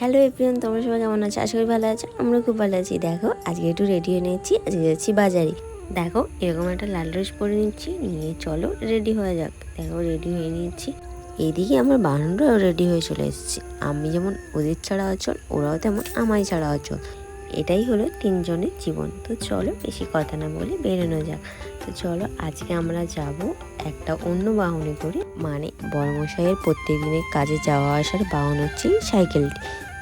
Hello এপ্রিয়ন তোমরা সবাই কেমন আছো? আশা করি ভালো আছো। আমরা খুব ভালো আছি। দেখো, আজকে একটু রেডি হয়ে নিয়েছি, আজকে যাচ্ছি বাজারে। দেখো, এরকম একটা লাল ড্রেস পরে নিচ্ছি, নিয়ে চলো রেডি হয়ে যাক। দেখো রেডি হয়ে নিচ্ছি এদিকে আমার বাহনরাও রেডি হয়ে চলে এসেছে। আমি যেমন ওদের ছাড়া অচল, ওরাও তেমন আমায় ছাড়া অচল। এটাই হলো তিনজনের জীবন। তো চলো, বেশি কথা না বলে বেরোনো যাক। তো চলো, আজকে আমরা যাব একটা অন্য বাহনে করে। মানে বড়মশাইয়ের প্রত্যেক দিনের কাজে যাওয়া আসার বাহন হচ্ছে সাইকেলটি।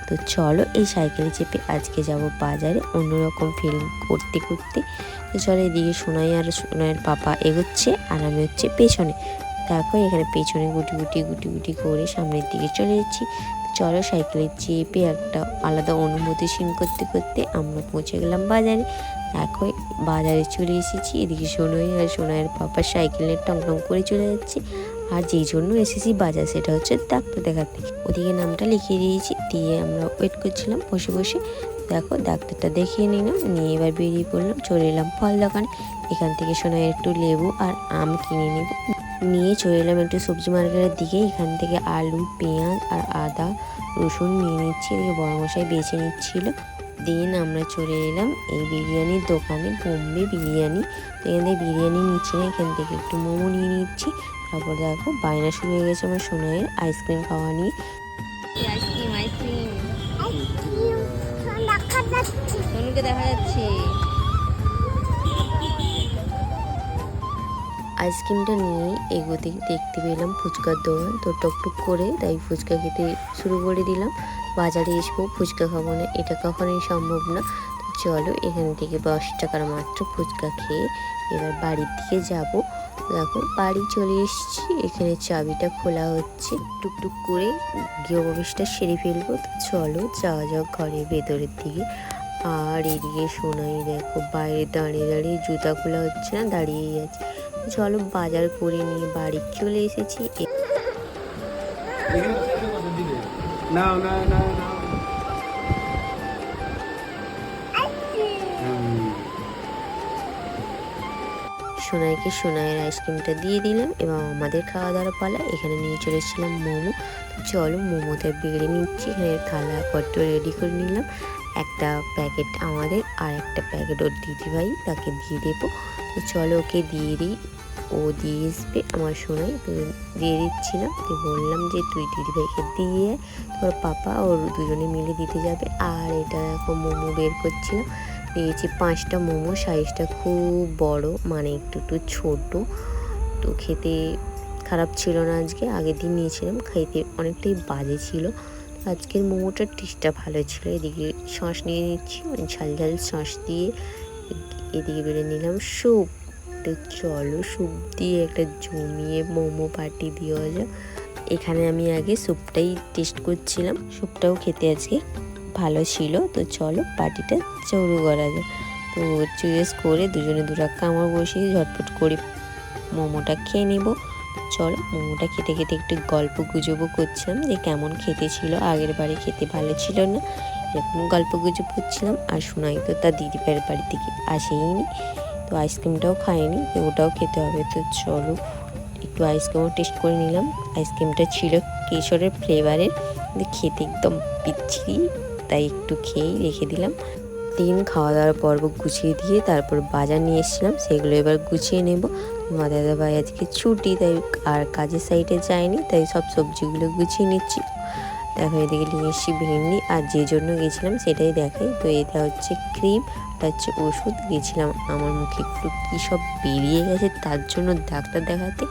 তো চলো এই সাইকেলে চেপে আজকে যাব বাজারে অন্যরকম ফিল করতে করতে। তো চলো এদিকে সোনাই আর সোনাইয়ের পাপা এগোচ্ছে আর আমি হচ্ছে পেছনে। দেখো এখানে পেছনে গুটি গুটি গুটি গুটি করে সামনের দিকে চলে যাচ্ছি। চলো সাইকেলে চেপে একটা আলাদা অনুভূতি সিন করতে করতে আমরা পৌঁছে গেলাম বাজারে। দেখো বাজারে চলে এসেছি। এদিকে সোনাই আর সোনাইয়ের পাপা সাইকেলে টং টং করে চলে যাচ্ছে। আর যেই জন্য এসেছি বাজার, সেটা হচ্ছে ডাক্তার দেখাতে। ওদিকে নামটা লিখিয়ে দিয়েছি, দিয়ে আমরা ওয়েট করছিলাম, বসে বসে দেখো ডাক্তারটা দেখিয়ে নিলাম, নিয়ে এবার বেরিয়ে পড়লাম, চলে এলাম ফল দোকানে। এখান থেকে সোনাইয়ের একটু লেবু আর আম কিনে নেব। নিয়ে চলে এলাম একটু সবজি মার্কেটের দিকে, এখান থেকে আলু, পেঁয়াজ আর আদা, রসুন নিয়ে নিচ্ছি, এদিকে বড় মশাই বেছে নিচ্ছিল। দেন আমরা চলে এলাম এই বিরিয়ানির দোকানে, বোম্বে বিরিয়ানি। তো এখান থেকে বিরিয়ানি নিচ্ছি না, এখান থেকে একটু মোমো নিয়ে নিচ্ছি। তারপর দেখো বায়না শুরু হয়ে গেছে আমার সোনাইয়ের। আইসক্রিম খাওয়া নিয়ে। Ice cream ice cream. সোনুকে দেখা যাচ্ছে। আইসক্রিমটা নিয়ে এগোতে দেখতে পেলাম ফুচকার দোকান। তো টকটক করে তাই ফুচকা খেতে শুরু করে দিলাম। বাজারে এসবো ফুচকা খাব না এটা কখনোই সম্ভব না। তো চলো এখান থেকে দশ টাকার মাত্র ফুচকা খেয়ে এবার বাড়ির দিকে যাব। দেখো, বাড়ি চলে এসেছি। এখানে চাবিটা খোলা হচ্ছে। টুকটুক করে গৃহ প্রবেশটা সেরে ফেলব। তো চলো, যাওয়া যাক ঘরের ভেতরের দিকে। আর এদিকে শোনাই দেখো, বাইরে দাঁড়িয়ে দাঁড়িয়ে জুতা খোলা হচ্ছে না, দাঁড়িয়েই আছে। চলো, বাজার করে নিয়ে বাড়ি চলে এসেছি। না না না। সোনাইকে সোনাইয়ের আইসক্রিমটা দিয়ে দিলাম এবং আমাদের খাওয়া দাওয়ার পালা এখানে নিয়ে চলে এসেছিলাম মোমো। চলো মোমোতে বেড়ে নিচ্ছি, এখানে থালা পট্ট রেডি করে নিলাম। একটা প্যাকেট আমাদের আর একটা প্যাকেট ওর দিদিভাই, তাকে দিয়ে দেবো। তো চলো ওকে দিয়ে দিই। ও দিয়ে আসবে, আমার সোনাই দিয়ে দিচ্ছিলাম তো বললাম যে তুই দিদিভাইকে দিয়ে। তোর পাপা ওর দুজনে মিলে দিতে যাবে। আর এটা এখন মোমো বের করছিলাম। পেয়েছি। পাঁচটা মোমো, সাইজটা খুব বড় মানে একটু একটু ছোট। তো খেতে খারাপ ছিল না আজকে, আগের দিন নিয়েছিলাম, খাইতে অনেকটাই বাজে ছিল। আজকের মোমোটার টেস্টটা ভালো ছিল। এদিকে সস নিয়ে নিচ্ছি মানে ঝাল ঝাল সস দিয়ে এদিকে বেড়ে নিলাম স্যুপ। তো চলো স্যুপ দিয়ে একটা জমিয়ে মোমো পার্টি দেওয়া যাক। এখানে আমি আগে স্যুপটাই টেস্ট করছিলাম। স্যুপটাও খেতে আজকে ভালো ছিল, তো চলো পার্টিটা শুরু করা যাক। তো চুয়েস করে দুজনে দুটা কামড় বসিয়ে ঝটপট করে মোমোটা খেয়ে নেব। চলো মোমোটা খেতে খেতে একটু গল্প গুজবও করছিলাম যে কেমন খেতে ছিল, আগের বাড়ি খেতে ভালো ছিল না, এরকম গল্প গুজব করছিলাম। আর শোনাই তো তার দিদি ভাইয়ের বাড়ি থেকে আসেইনি তো আইসক্রিমটাও খাইনি তো ওটাও খেতে হবে। তো চলো একটু আইসক্রিমও টেস্ট করে নিলাম। আইসক্রিমটা ছিল কেশরের ফ্লেভারের খেতে একদম বিচ্ছিরি তাই একটু খেয়েই রেখে দিলাম। দিন খাওয়া দাওয়ার পর্ব গুছিয়ে দিয়ে তারপর বাজার নিয়ে এসেছিলাম, সেগুলো এবার গুছিয়ে নেব। আমার দাদা ভাই আজকে ছুটি, তাই আর কাজের সাইডে যায়নি, তাই সব সবজিগুলো গুছিয়ে নিচ্ছি। দেখো এদিকে নিয়ে এসেছি ভেন্ডি, আর যে জন্য গেছিলাম সেটাই দেখাই। তো এটা হচ্ছে ক্রিম এটা হচ্ছে ওষুধ। গেছিলাম, আমার মুখে একটু কী সব বেরিয়ে গেছে তার জন্য ডাক্তার দেখাতে।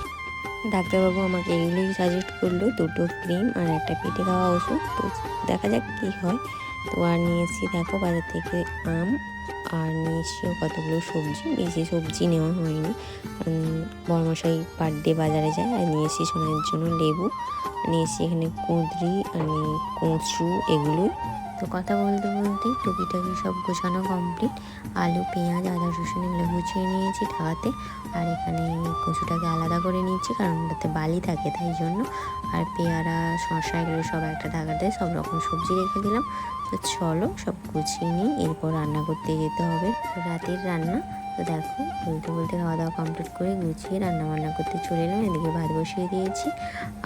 ডাক্তারবাবু আমাকে এগুলোই সাজেস্ট করল, দুটো ক্রিম আর একটা পেটে খাওয়া ওষুধ। তো দেখা যাক কী হয়। তো আর নিয়ে এসেছি দেখো বাজার থেকে আম আর নিয়ে এসেছিও কতগুলো সবজি। বেশি সবজি নেওয়া হয়নি। বড়মশাই পার ডে বাজারে যায় আর নিয়ে এসেছি সোনার জন্য লেবু আর নিয়ে এসেছি এখানে কুঁদরি আর কচু এগুলোই। তো কথা বলতে বলতেই টুকিটাকি সব গোছানো কমপ্লিট আলু, পেঁয়াজ, আদা, রসুন এগুলো গুছিয়ে নিয়েছি ঢাকাতে। আর এখানে কচুটাকে আলাদা করে নিয়েছি কারণ ওটাতে বালি থাকে তাই জন্য। আর পেয়ারা, শসা এগুলো সব একটা ঢাকাতে সব রকম সবজি রেখে দিলাম। তো চলো সব গুছিয়ে নিই, এরপর রান্না করতে যেতে হবে। রাতের রান্না, তো দেখো বলতে বলতে খাওয়া দাওয়া কমপ্লিট করে গুছিয়ে রান্না বান্না করতে চলে এলাম। এদিকে ভাত বসিয়ে দিয়েছি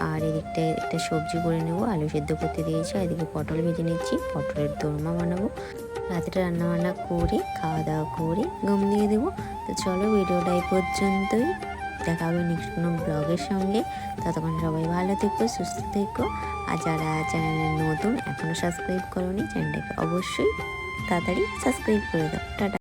আর এদিকটায় একটা সবজি করে নেব, আলু সেদ্ধ করতে দিয়েছি আর এদিকে পটল ভেজে নিচ্ছি, পটলের দোরমা বানাবো। রাতেটা রান্না বান্না করে খাওয়া দাওয়া করে ঘুম দিয়ে দেবো। তো চলো ভিডিওটা এই পর্যন্তই। দেখা হবে নেক্সট কোনো ব্লগের সঙ্গে। ততক্ষণ সবাই ভালো থেকো, সুস্থ থেকো। আর যারা চ্যানেলে নতুন এখনও সাবস্ক্রাইব করোনি চ্যানেলটাকে অবশ্যই তাড়াতাড়ি সাবস্ক্রাইব করে দাও। টাটা।